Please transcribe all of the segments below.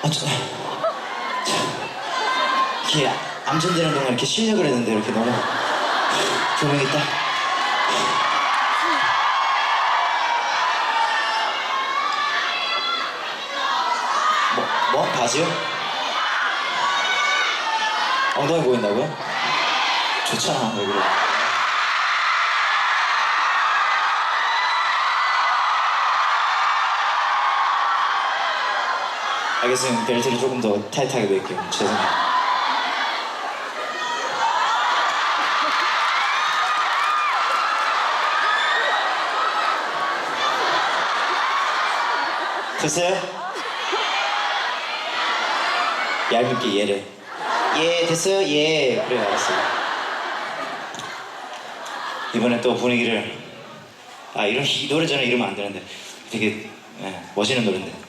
아, 저, 저, 이렇게 암전되는 동안 이렇게 쉬려고 그랬는데 이렇게 너무 조명이 딱. 뭐, 뭐? 바지요? 엉덩이 보인다고요? 좋잖아, 왜 그래. 알겠습니다. 벨트를 조금 더 타이트하게 매일게요. 죄송해요. 됐어요? 얇게 예래. 예, 됐어요? 예. 그래, 알았어요. 이번에 또 분위기를 아 이런 이 노래 전에 이러면 안 되는데 되게 예, 멋있는 노래인데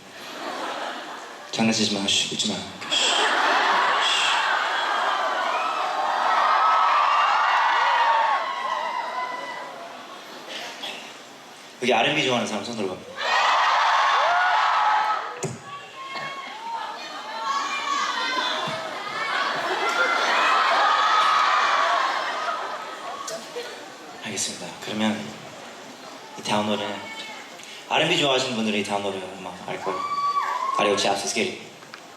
장난치지 마, 쉬, 웃지 마. 쉬. 여기 R&B 좋아하는 사람 손 들어봐. 알겠습니다. 그러면 이 다음 노래 R&B 좋아하시는 분들이 이 다음 노래 아마 알 거예요. audio chops is good.